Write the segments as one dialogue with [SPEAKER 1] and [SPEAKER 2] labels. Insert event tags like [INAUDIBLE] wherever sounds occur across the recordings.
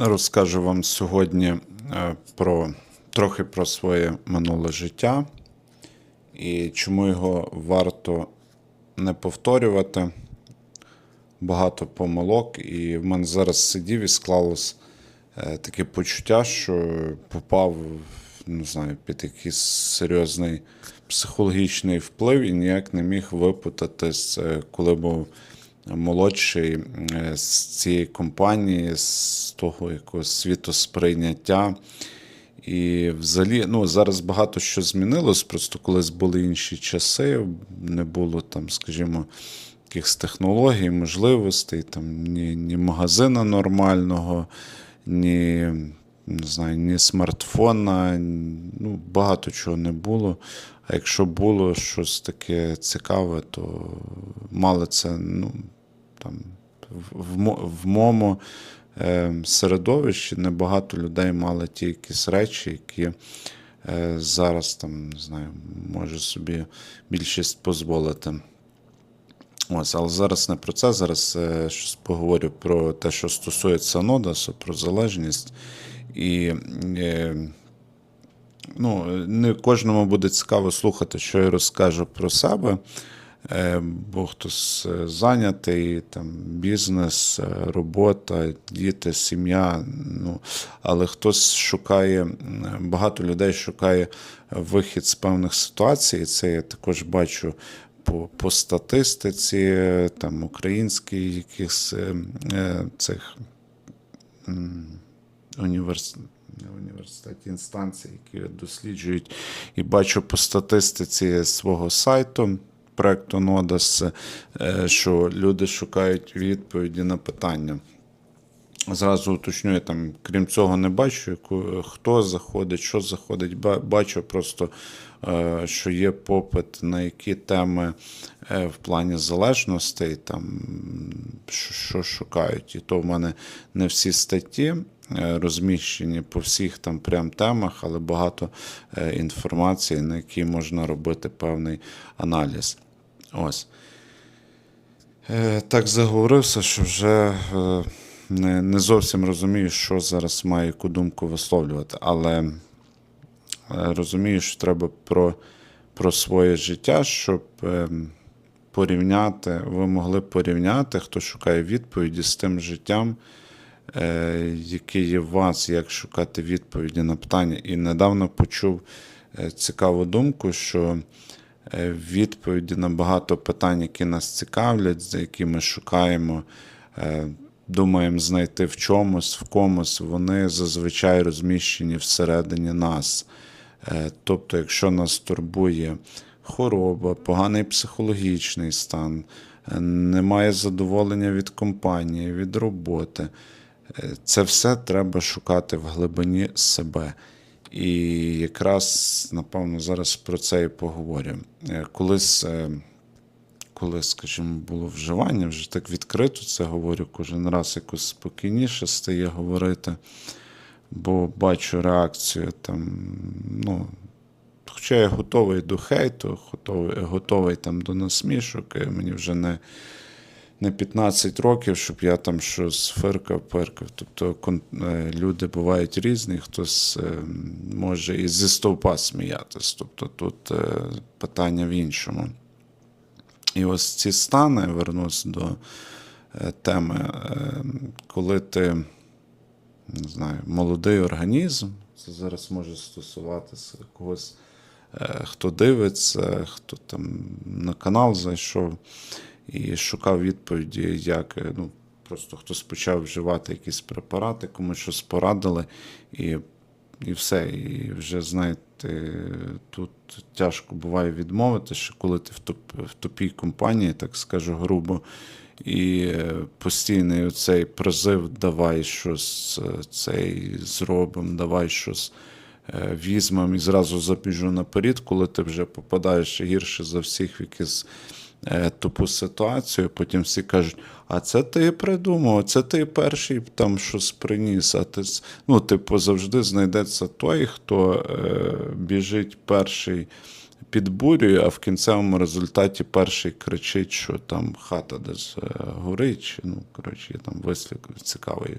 [SPEAKER 1] Розкажу вам сьогодні е, про трохи про своє минуле життя і чому його варто не повторювати. Багато помилок, і в мене зараз сидів і склалось е, таке почуття, що попав не знаю, під якийсь серйозний психологічний вплив і ніяк не міг випутатись, е, коли був молодший е, з цієї компанії, з того якогось світосприйняття. І взагалі, ну зараз багато що змінилось. Просто колись були інші часи, не було там, скажімо, якихось технологій, можливостей, там ні, ні магазина нормального, ні не знаю, ні смартфона, ну, багато чого не було. А якщо було щось таке цікаве, то мали це ну, там, в, в, моєму е, середовищі небагато людей мали ті якісь речі, які е, зараз там, не знаю, може собі більшість дозволити. Ось, але зараз не про це. Зараз е, поговорю про те, що стосується Нодасу, про залежність. І е, ну, не кожному буде цікаво слухати, що я розкажу про себе. Е, бо хтось е, зайнятий, там, бізнес, робота, діти, сім'я. Ну, Але хтось шукає, багато людей шукає вихід з певних ситуацій. Це я також бачу по по статистиці, там українських якихось цих університет, університеті інстанції, які досліджують і бачу по статистиці свого сайту. Проекту Нодас, е, що люди шукають відповіді на питання. Зразу уточнюю, я там, крім цього, не бачу, хто заходить, що заходить. Бачу просто, е, що є попит на які теми е, в плані залежностей, там, що шукають. І то в мене не всі статті розміщені по всіх там прям темах, але багато інформації, на якій можна робити певний аналіз. Ось. Е, так заговорився, що вже не не зовсім розумію, що зараз маю яку думку висловлювати, але розумію, що треба про про своє життя, щоб порівняти, ви могли порівняти, хто шукає відповіді з тим життям, Е, які є в вас, як шукати відповіді на питання. І недавно почув е, цікаву думку, що е, відповіді на багато питань, які нас цікавлять, за які ми шукаємо, думаємо знайти в чомусь, в комусь, вони зазвичай розміщені всередині нас. Тобто, якщо нас турбує хвороба, поганий психологічний стан, немає задоволення від компанії, від роботи. Це все треба шукати в глибині себе. І якраз, напевно, зараз про це і поговорю. Е, колись, е, коли, скажімо, було вживання, вже так відкрито це говорю, кожен раз якось спокійніше стає говорити, бо бачу реакцію там, ну, хоча я готовий до хейту, готовий, готовий там до насмішок, мені вже не не 15 років, щоб я там щось фиркав, перкав. Тобто е, люди бувають різні, хтось е, може і зі стовпа сміятись. Тобто тут е, питання в іншому. І ось ці стани, вернусь до теми, коли ти не знаю, молодий організм, це зараз може стосуватися когось. Хто дивиться, хто там на канал зайшов, і шукав відповіді, як ну, просто хтось почав вживати якісь препарати, комусь щось порадили, і і все. І вже, знаєте, тут тяжко буває відмовити, що коли ти в, топ, в топій компанії, так скажу грубо, і е, постійний оцей призив давай щось цей зробимо, давай щось. Е, візьмемо і зразу забіжу наперед, коли ти вже попадаєш гірше за всіх в якісь Е, тупу ситуацію. Потім всі кажуть, а це ти придумав, це ти перший там щось приніс. А ти ну, типу, завжди знайдеться той, хто е, біжить перший підбурює, а в кінцевому результаті перший кричить, що там хата десь е, горить. Ну, коротше, є там вислів цікавий.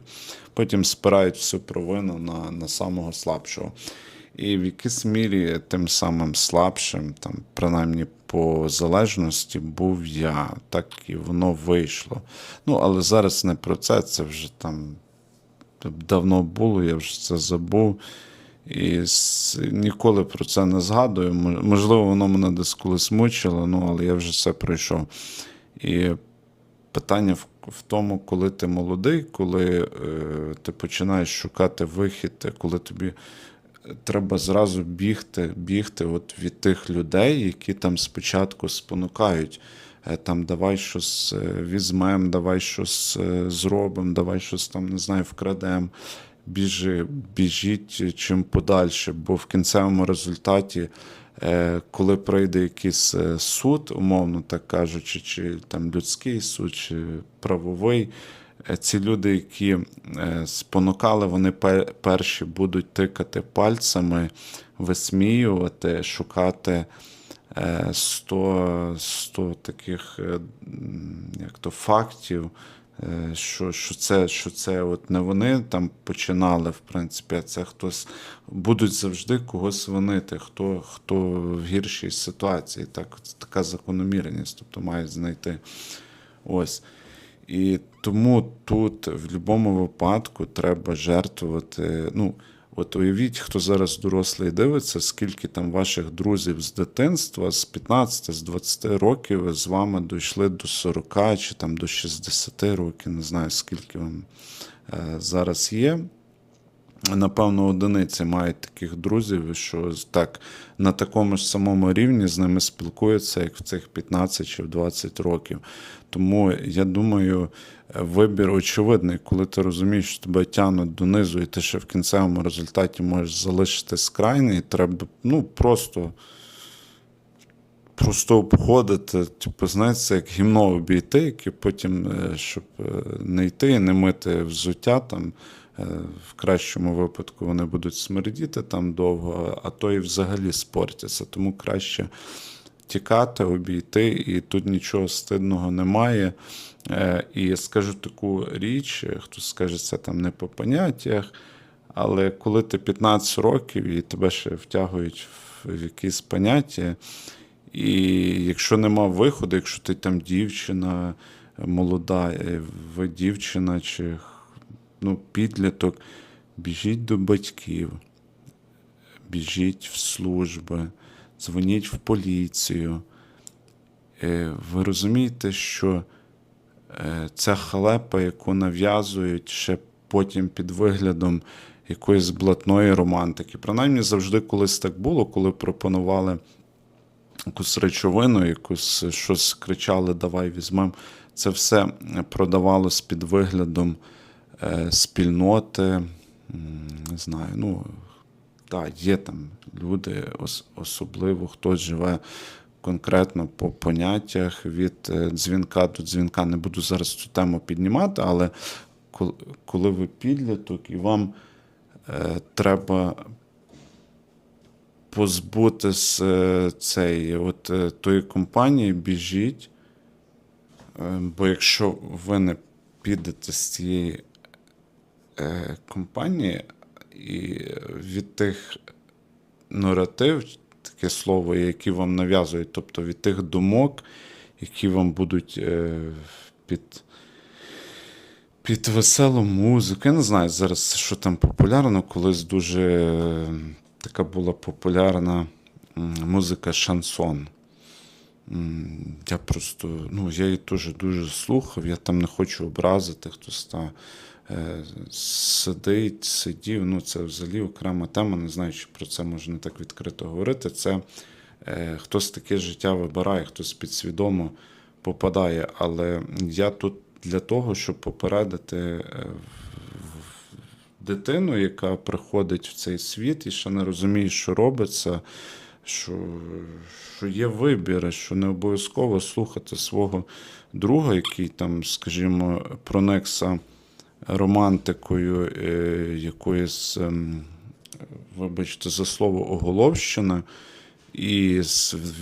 [SPEAKER 1] Потім спирають всю провину на, на самого слабшого. І в якійсь мірі тим самим слабшим, там, принаймні по залежності, був я. Так і воно вийшло. Ну, але зараз не про це, це вже там давно було, я вже це забув. І ніколи про це не згадую. Можливо, воно мене десь колись мучило, ну, але я вже це пройшов. І питання в, тому, коли ти молодий, коли е, ти починаєш шукати вихід, е, коли тобі треба зразу бігти, бігти от від тих людей, які там спочатку спонукають. Е, Там давай щось е, візьмем, давай щось е, зробимо, давай щось там, не знаю, вкрадемо. Біжи, біжіть чим подальше, бо в кінцевому результаті, е, коли прийде якийсь е, суд, умовно так кажучи, чи там людський суд, чи правовий, е, ці люди, які е, спонукали, вони перші будуть тикати пальцями, висміювати, шукати е, 100, 100 таких е, як то, фактів, е, що, що, це, що це от не вони там починали, в принципі, а це хтось будуть завжди когось винити, хто, хто в гіршій ситуації. Так, така закономірність, тобто мають знайти. Ось. І тому тут в будь-якому випадку треба жертвувати. Ну, от уявіть, хто зараз дорослий дивиться, скільки там ваших друзів з дитинства, з 15, з 20 років з вами дійшли до 40 чи там до 60 років, не знаю, скільки вам е, зараз є. Напевно, одиниці мають таких друзів, що так на такому ж самому рівні з ними спілкуються, як в цих 15 чи в 20 років. Тому я думаю, вибір очевидний, коли ти розумієш, що тебе тягнуть донизу, і ти ще в кінцевому результаті можеш залишитись крайний, треба ну, просто. Просто обходити, типу, знаєте, як гімно обійти, яке потім, е, щоб е, не йти і не мити взуття там. Е, В кращому випадку вони будуть смердіти там довго, а то і взагалі спортяться. Тому краще тікати, обійти, і тут нічого стидного немає. Е, І я скажу таку річ, хто скаже, це там не по поняттях, але коли ти 15 років і тебе ще втягують в в якісь поняття, і якщо нема виходу, якщо ти там дівчина молода, е, ви дівчина чи ну, підліток, біжіть до батьків, біжіть в служби, дзвоніть в поліцію. Е, Ви розумієте, що е, ця халепа, яку нав'язують ще потім під виглядом якоїсь блатної романтики. Принаймні завжди колись так було, коли пропонували якусь речовину, якусь щось кричали, давай візьмемо. Це все продавалось під виглядом спільноти. Не знаю, ну так, є там люди, ос- особливо хтось живе конкретно по поняттях від е, дзвінка до дзвінка. Не буду зараз цю тему піднімати, але кол- коли ви підліток і вам е, треба позбутись е, цієї от е, тої компанії, біжіть. Е, Бо якщо ви не підете з цієї е, компанії і від тих наратив, таке слово, які вам нав'язують, тобто від тих думок, які вам будуть е, під, під веселу музику. Я не знаю зараз, що там популярно, колись дуже е, така була популярна музика шансон. Я просто, ну, я її теж дуже слухав, я там не хочу образити, хтось там е, сидить, сидів. Ну, це взагалі окрема тема, не знаю, чи про це можна так відкрито говорити. Це е, хтось таке життя вибирає, хтось підсвідомо попадає. Але я тут для того, щоб попередити е, дитину, яка приходить в цей світ і ще не розуміє, що робиться, що, що є вибір, що не обов'язково слухати свого друга, який там, скажімо, проникся романтикою е, якоїсь, ем, вибачте, за слово оголовщина, І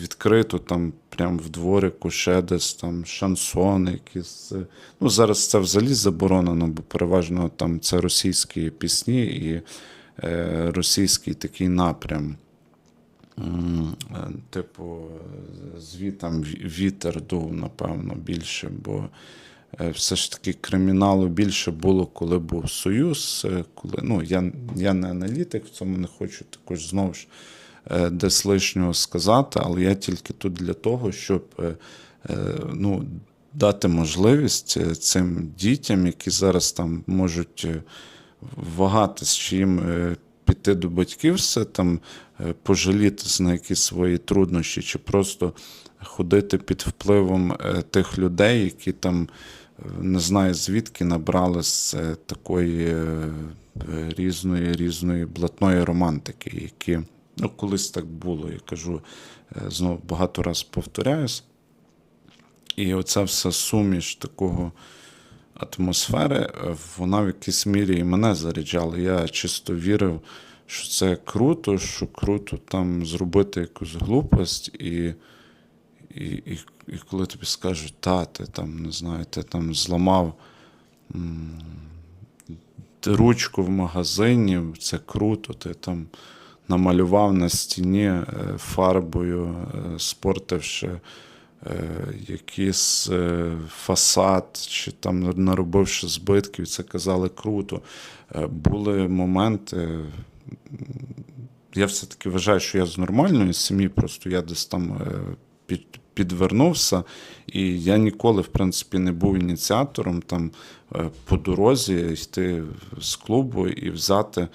[SPEAKER 1] відкрито там, прям в дворику ще десь там шансони якісь. Ну, зараз це взагалі заборонено, бо переважно там це російські пісні і е, російський такий напрям. Е, Типу, звітам вітер дув, напевно, більше, бо е, все ж таки криміналу більше було, коли був Союз. е, Коли, ну, я, я не аналітик, в цьому не хочу також знову ж десь лишнього сказати, але я тільки тут для того, щоб ну, дати можливість цим дітям, які зараз там можуть вагатись, чи їм піти до батьків, все там е, пожалітись на якісь свої труднощі, чи просто ходити під впливом е, тих людей, які там е, не знаю звідки набрали з е, такої різної різної блатної романтики, які ну, колись так було. Я кажу, знову багато раз повторяюсь. І оця вся суміш такого атмосфери, вона в якійсь мірі і мене заряджала. Я чисто вірив, що це круто, що круто там зробити якусь глупость, і, і, і, і коли тобі скажуть, та, ти там, не знаю, ти там зламав м, ручку в магазині, це круто, ти там намалював на стіні е, фарбою, е, спортивши якийсь е, фасад, чи там наробивши збитків, це казали круто. Е, Були моменти. Я все-таки вважаю, що я з нормальної сім'ї, просто я десь там е, під, підвернувся, і я ніколи, в принципі, не був ініціатором там е, по дорозі йти з клубу і взяти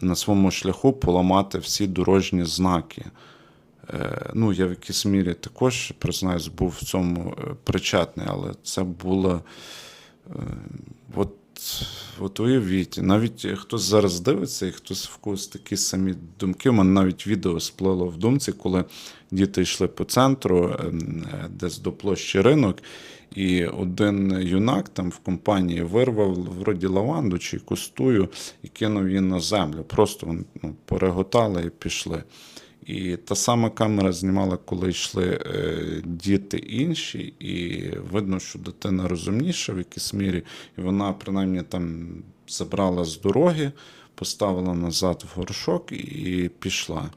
[SPEAKER 1] на своєму шляху поламати всі дорожні знаки. Е, Ну, я в якійсь мірі також, признаюсь, був в цьому е, причетний, але це було. е, От, от уявіть, навіть хтось зараз дивиться, і хтось в когось такі самі думки. У мене навіть відео сплило в думці, коли діти йшли по центру, ем, десь до площі ринок, і один юнак там в компанії вирвав вроді лаванду чи якусь тую і кинув її на землю. Просто ну, переготали і пішли. І та сама камера знімала, коли йшли е, діти інші, і видно, що дитина розумніша в якійсь мірі, і вона принаймні там забрала з дороги, поставила назад в горшок і пішла.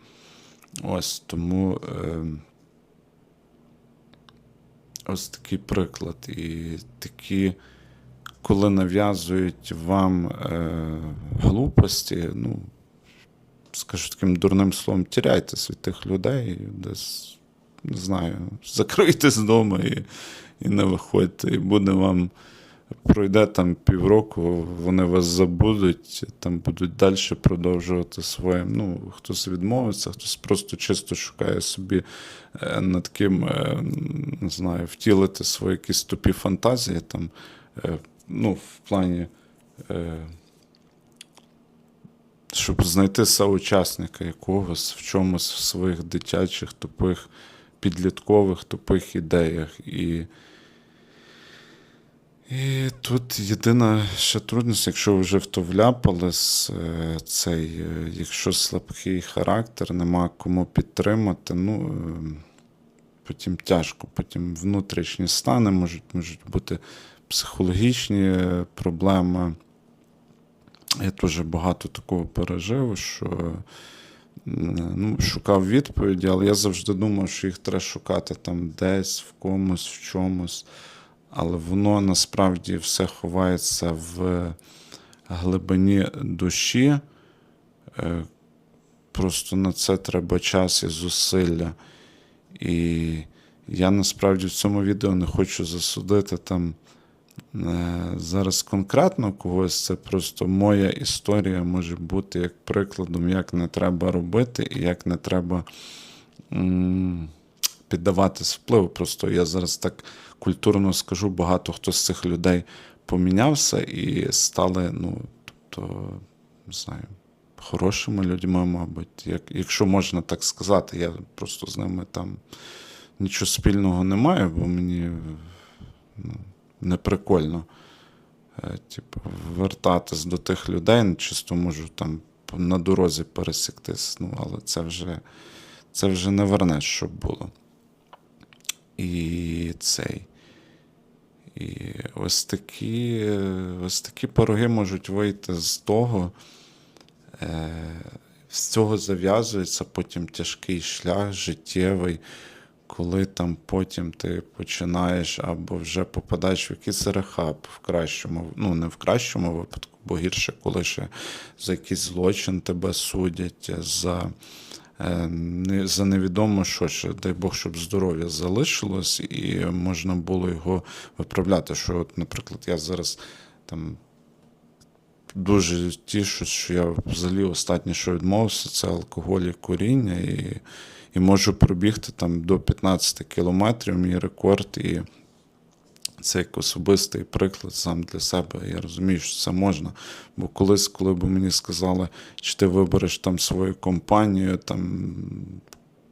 [SPEAKER 1] Ось тому е, ось такий приклад. І такі, коли нав'язують вам е, глупості, ну, скажу таким дурним словом, тіряйтесь від тих людей, десь, не знаю, закрийтесь вдома і, і не виходьте. І буде вам, пройде там півроку, вони вас забудуть, там будуть далі продовжувати своє. Ну, хтось відмовиться, хтось просто чисто шукає собі е, над ким, е, не знаю, втілити свої якісь тупі фантазії, там, е, ну, в плані. Щоб знайти соучасника якогось в чомусь в своїх дитячих тупих підліткових тупих ідеях. І, і тут єдина ще трудність, якщо ви вже в то вляпались, е, цей, е, якщо слабкий характер, нема кому підтримати, ну. е, Потім тяжко, потім внутрішні стани можуть, можуть бути психологічні е, проблеми. Я теж багато такого пережив, що ну, шукав відповіді, але я завжди думав, що їх треба шукати там десь, в комусь, в чомусь. Але воно насправді все ховається в глибині душі. Е, Просто на це треба час і зусилля. І я насправді в цьому відео не хочу засудити там зараз конкретно когось. Це просто моя історія може бути як прикладом, як не треба робити і як не треба піддаватись впливу. Просто я зараз так культурно скажу, багато хто з цих людей помінявся і стали, ну, тобто, не знаю. Хорошими людьми, мабуть, як, якщо можна так сказати, я просто з ними там нічого спільного не маю, бо мені ну, не прикольно е, типу, вертатись до тих людей, чисто можу там на дорозі пересіктись, ну, але це вже це вже не вернеш, щоб було. І цей. І ось такі, ось такі пороги можуть вийти з того. Е, з цього зав'язується потім тяжкий шлях життєвий, коли там потім ти починаєш або вже попадаєш в якийсь рехаб в кращому, ну не в кращому випадку, бо гірше, коли ще за якийсь злочин тебе судять, за, е, за невідомо що ще, дай Бог, щоб здоров'я залишилось, і можна було його виправляти. Що, от, наприклад, я зараз там дуже тішусь, що я взагалі останнє, що відмовився, це алкоголь і куріння, і, і можу пробігти там до 15 кілометрів, мій рекорд. І це як особистий приклад сам для себе. Я розумію, що це можна. Бо колись, коли б мені сказали, чи ти вибереш там свою компанію, там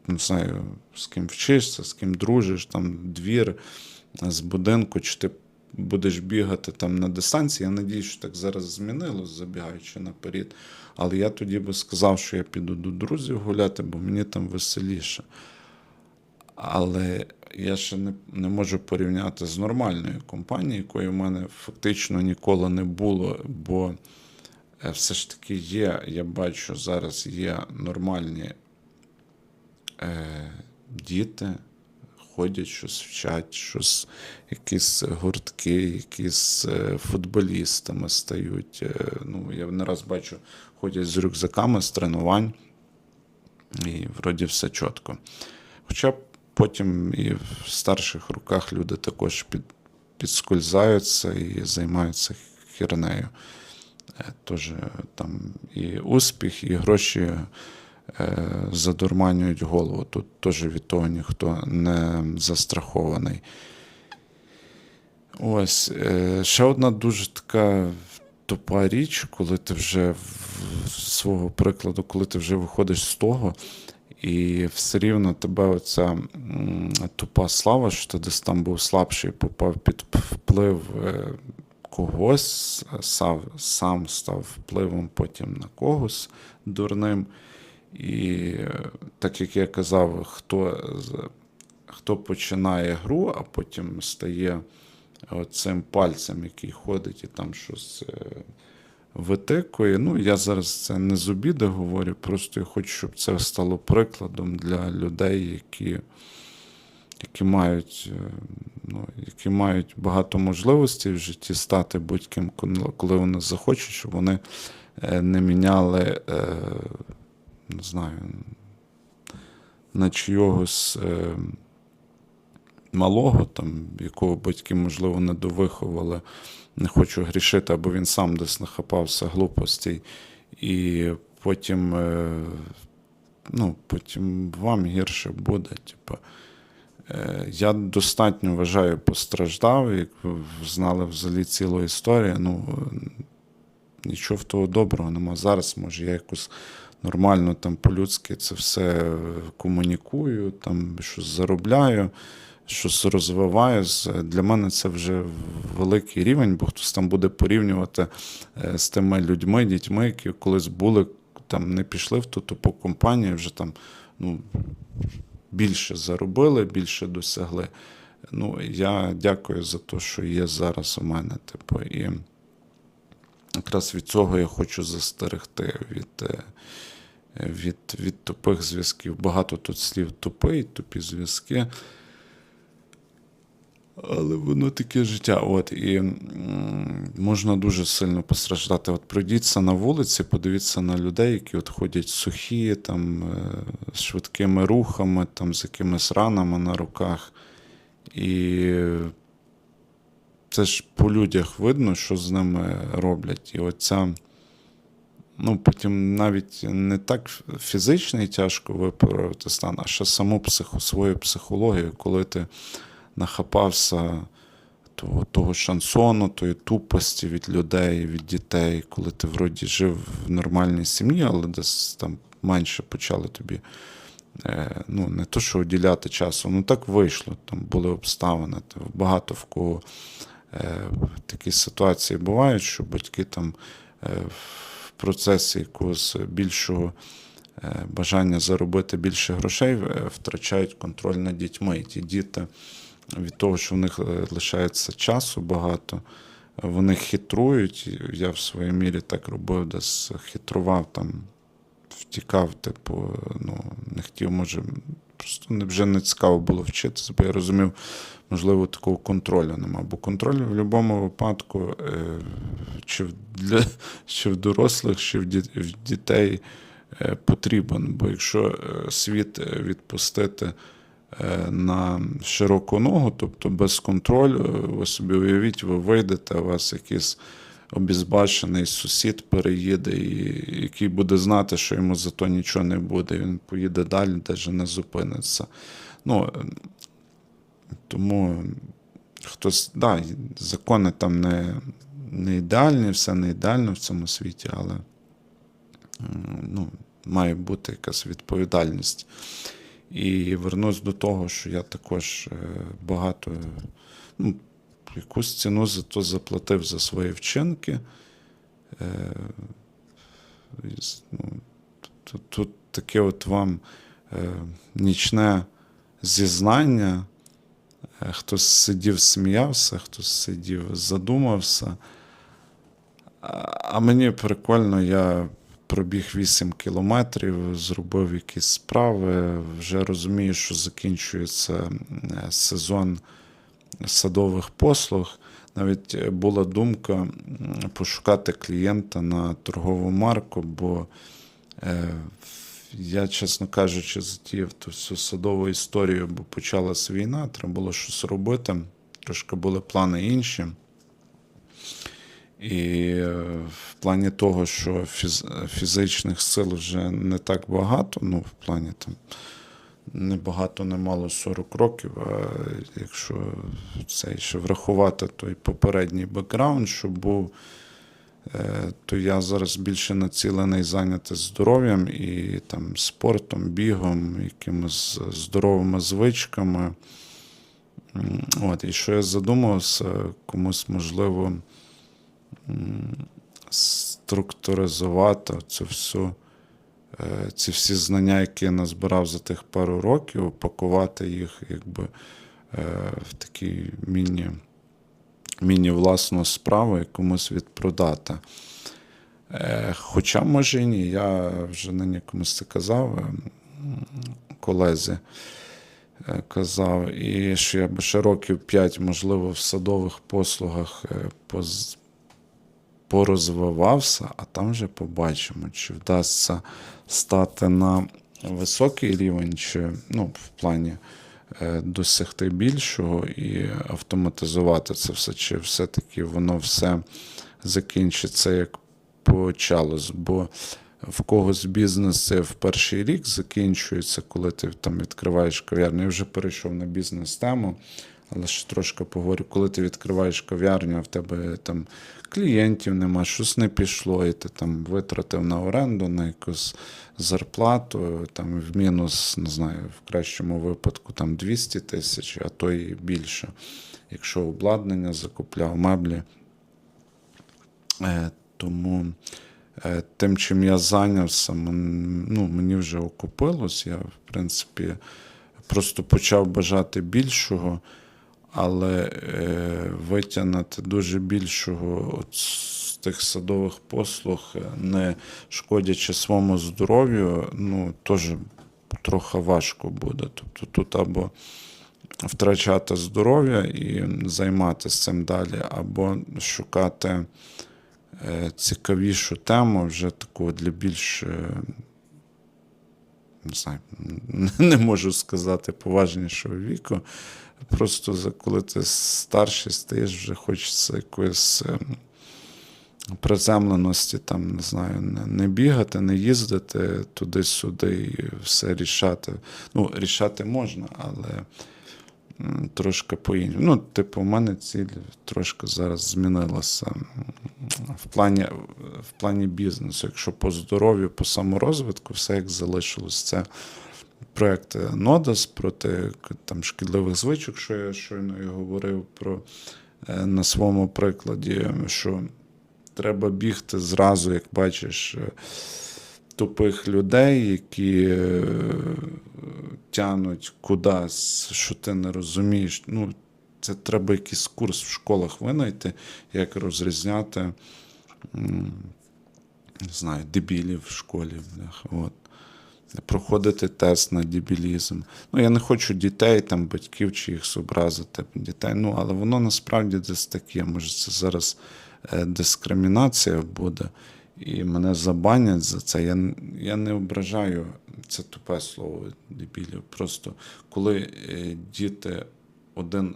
[SPEAKER 1] не знаю, з ким вчишся, з ким дружиш, там двір з будинку, чи ти будеш бігати там на дистанції. Я надію, що так зараз змінилось, забігаючи наперед. Але я тоді би сказав, що я піду до друзів гуляти, бо мені там веселіше. Але я ще не, не можу порівняти з нормальною компанією, якої в мене фактично ніколи не було, бо е, все ж таки є, я бачу, зараз є нормальні е, діти, ходять, щось вчать, щось, якісь гуртки, якісь е, футболістами стають. Е, ну, я не раз бачу, ходять з рюкзаками з тренувань, і вроді все чітко. Хоча потім і в старших руках люди також під, підскользаються і займаються хернею. Е, Тож там і успіх, і гроші задурманюють голову. Тут теж від того ніхто не застрахований. Ось е, ще одна дуже така тупа річ, коли ти вже з свого прикладу, коли ти вже виходиш з того, і все рівно тебе оця тупа слава, що ти десь там був слабший, попав під вплив е, когось, сам, сам став впливом потім на когось дурним. І е, так як я казав, хто, хто починає гру, а потім стає цим пальцем, який ходить і там щось е, витикує. Ну, я зараз це не з обіди говорю, просто я хочу, щоб це стало прикладом для людей, які, які мають. е, Ну, які мають багато можливостей в житті стати будь-ким, коли- вони захочуть, щоб вони е, не міняли, е, не знаю, на чийогось е, малого, там, якого батьки, можливо, не довиховали, не хочу грішити, або він сам десь нахапався глупостей, і потім, е, ну, потім вам гірше буде. Типу. Я достатньо вважаю, постраждав, як ви знали взагалі цілу історію. Ну, нічого в того доброго нема. Зараз, може, я якось нормально там по-людськи це все комунікую, там щось заробляю, щось розвиваю. Для мене це вже великий рівень, бо хтось там буде порівнювати е, з тими людьми, дітьми, які колись були, там не пішли в ту тупу компанію, вже там, ну більше заробили, більше досягли. Ну, я дякую за те, що є зараз у мене. Типу, і якраз від цього я хочу застерегти від, е, від, від тупих зв'язків. Багато тут слів тупий, тупі зв'язки. Але воно таке життя. От, і можна дуже сильно постраждати. От пройдіться на вулиці, подивіться на людей, які от ходять сухі, там, е, з швидкими рухами, там, з якимись ранами на руках. І це ж по людях видно, що з ними роблять. І оця, ну, потім навіть не так фізичний тяжко виправити стан, а ще саму психо, свою психологію, коли ти нахапався того, того шансону, тої тупості від людей, від дітей, коли ти вроді жив в нормальній сім'ї, але десь там менше почали тобі. е, Ну, не то, що уділяти часу, ну так вийшло. Там були обставини. Та Багато в кого е, такі ситуації бувають, що батьки там в процесі якогось більшого е, бажання заробити більше грошей, е, втрачають контроль над дітьми. І ті діти від того, що в них е, лишається часу багато, вони хитрують. Я в своїй мірі так робив, десь хитрував там, втікав, типу, ну, не хотів, може, просто вже не цікаво було вчитися, бо я розумів, можливо, такого контролю нема. Бо контроль в будь-якому випадку, е, чи, для, [LAUGHS] чи в дорослих, чи в, ді- в дітей е, потрібен. Бо якщо е, світ відпустити на широку ногу, тобто без контролю, ви собі уявіть, ви вийдете, у вас якийсь обізбачений сусід переїде, і, який буде знати, що йому за то нічого не буде. Він поїде далі, навіть не зупиниться. Ну, е, тому хтось, да, закони там не, не ідеальні, все не ідеально в цьому світі, але ну, має бути якась відповідальність. І вернусь до того, що я також е, багато, ну, якусь ціну за то заплатив за свої вчинки. Е, ну, тут, тут таке от вам е, нічне зізнання. Е, Хтось сидів, сміявся, хтось сидів, задумався. А мені прикольно, я пробіг 8 кілометрів, зробив якісь справи. Вже розумію, що закінчується сезон садових послуг. Навіть е, була думка пошукати клієнта на торгову марку, бо е, я, чесно кажучи, затіяв ту всю садову історію, бо почалась війна, треба було щось робити. Трошки були плани інші. І е, в плані того, що фіз- фізичних сил вже не так багато, ну, в плані там не багато, не мало 40 років. А якщо це ще врахувати той попередній бекграунд, що був, е, то я зараз більше націлений зайняти здоров'ям і там спортом, бігом, якимись здоровими звичками. От, і що я задумався, комусь можливо структуризувати цю всю, ці всі знання, які я назбирав за тих пару років, упакувати їх якби е, в такий міні, міні-власну справу і комусь відпродати. Е, Хоча, може, і ні, я вже нині комусь це казав, е, колезі е, казав, і що я би ще років 5, можливо, в садових послугах е, порозвивався, а там вже побачимо, чи вдасться стати на високий рівень, чи ну, в плані е, досягти більшого і автоматизувати це все, чи все-таки воно все закінчиться як почалось. Бо в когось бізнес в перший рік закінчується, коли ти там відкриваєш кав'ярню. Я вже перейшов на бізнес-тему, але ще трошки поговорю, коли ти відкриваєш кав'ярню, а в тебе там клієнтів нема, щось не пішло, і ти там витратив на оренду, на якусь зарплату, там в мінус, не знаю, в кращому випадку там 200 тисяч, а то і більше. Якщо обладнання закупляв, меблі. Е, Тому е, тим, чим я зайнявся, ну, мені вже окупилось. Я, в принципі, просто почав бажати більшого, але е, витягнути дуже більшого з тих садових послуг, е, не шкодячи своєму здоров'ю, ну, теж трохи важко буде. Тобто тут або втрачати здоров'я і займатися цим далі, або шукати е, цікавішу тему, вже таку для більш, не знаю, [LAUGHS] не можу сказати поважнішого віку. Просто коли ти старший стаєш, вже хочеться якоїсь е, приземленості, там, не знаю, не бігати, не їздити туди-сюди і все рішати. Ну, рішати можна, але трошки по-іншому. Ну, типу, у мене ціль трошки зараз змінилася в плані, в плані бізнесу. Якщо по здоров'ю, по саморозвитку, все як залишилось. Це проект Нодас проти там, шкідливих звичок, що я щойно і говорив про е, на своєму прикладі, що треба бігти зразу, як бачиш. Тупих людей, які е, тянуть кудись, що ти не розумієш. Ну, це треба якийсь курс в школах винайти, як розрізняти, не знаю, дебілів в школі. От. Проходити тест на дебілізм. Ну, я не хочу дітей, там, батьків чи їх зобразити дітей. Ну, але воно насправді десь таке. Може, це зараз е, дискримінація буде, і мене забанять за це. Я, я не ображаю це тупе слово дебілів. Просто коли е, діти один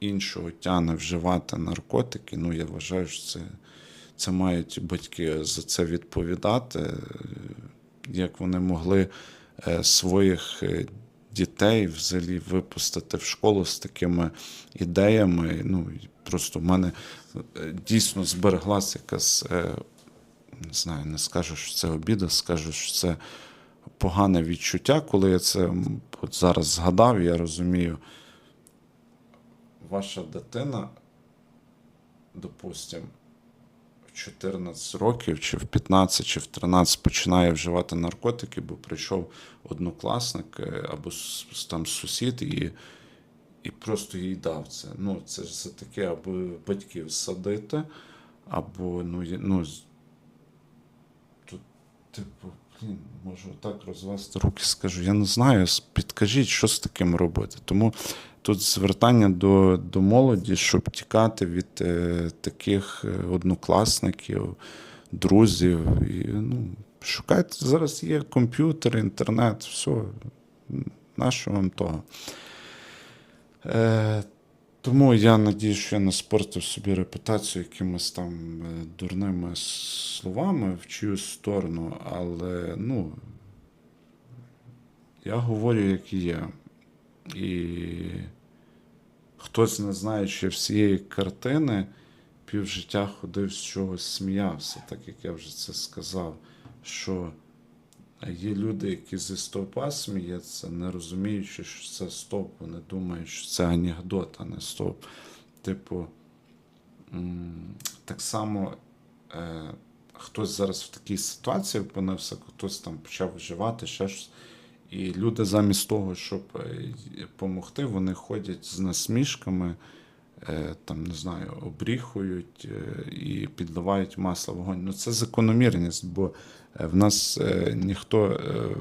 [SPEAKER 1] іншого тяне вживати наркотики, ну я вважаю, що це, це мають батьки за це відповідати. Е, Як вони могли е, своїх дітей взагалі випустити в школу з такими ідеями. Ну, просто в мене дійсно збереглася якась, не знаю, не скажу, що це обіда, скажу, що це погане відчуття, коли я це от зараз згадав, я розумію, ваша дитина, допустим, в 14 років, чи в 15, чи в 13 починає вживати наркотики, бо прийшов однокласник е, або там сусід і, і просто їй дав це. Ну, це ж це таке, або батьків садити, або ну, ну, типу, можу так розвести руки, скажу. Я не знаю, підкажіть, що з таким робити. Тому тут звертання до, до молоді, щоб тікати від е, таких е, однокласників, друзів. І, ну, шукайте, зараз є комп'ютер, інтернет, все. Нащо вам того? Е, тому я надію, що я не спортив собі репутацію якимись там е, дурними словами в чиюсь сторону, але ну, я говорю, як є. І хтось, не знаючи всієї картини, півжиття ходив з чогось сміявся, так як я вже це сказав. Що є люди, які зі стовпа сміються, не розуміючи, що це стовп, вони думають, що це анекдот, а не стовп. Типу, так само е, хтось зараз в такій ситуації опинився, хтось там почав вживати, ще щось. І люди замість того, щоб допомогти, вони ходять з насмішками, е, там, не знаю, обріхують е, і підливають масло вогонь. Ну, це закономірність, бо е, в нас е, ніхто е,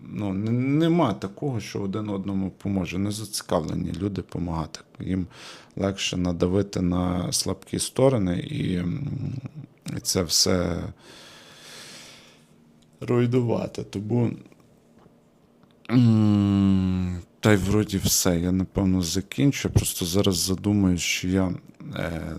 [SPEAKER 1] ну, нема такого, що один одному поможе. Не зацікавлені люди допомагати. Їм легше надавити на слабкі сторони, і, це все руйнувати. Тому. Та й вроді все. Я напевно закінчу. Просто зараз задумаю, що я. Е,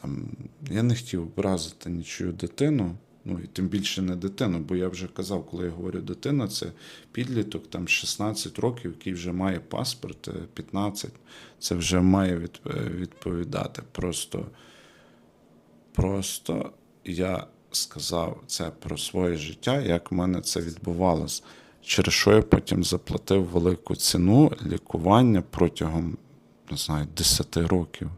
[SPEAKER 1] там, я не хотів образити нічию дитину. Ну і тим більше не дитину, бо я вже казав, коли я говорю дитина, це підліток там 16 років, який вже має паспорт, е, 15, це вже має е, відповідати. Просто, просто я сказав це про своє життя, як в мене це відбувалось, через що я потім заплатив велику ціну лікування протягом, не знаю, 10 років.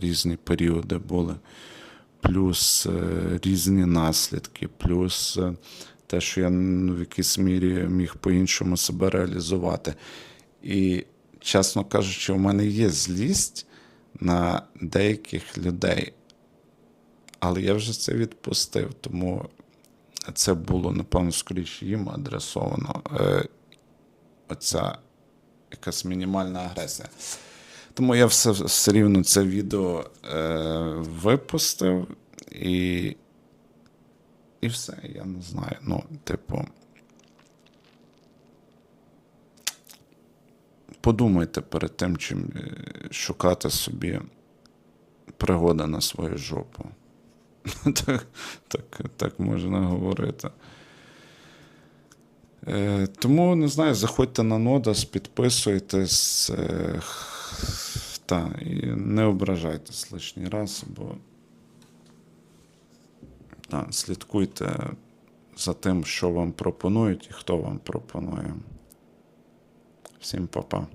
[SPEAKER 1] Різні періоди були, плюс е, різні наслідки, плюс е, те, що я в якійсь мірі міг по-іншому себе реалізувати. І, чесно кажучи, у мене є злість на деяких людей, але я вже це відпустив, тому це було, напевно, скоріше їм адресовано. Е, оця якась мінімальна агресія. Тому я все, все рівно це відео е, випустив і. І все, я не знаю. Ну, типу. Подумайте перед тим, чим е, шукати собі пригода на свою жопу. [LAUGHS] так, так, так можна говорити. Е, тому не знаю, заходьте на Нодас, підписуйтесь е, х- та, і не ображайтесь лишній раз, бо та, слідкуйте за тим, що вам пропонують і хто вам пропонує. Всім па-па.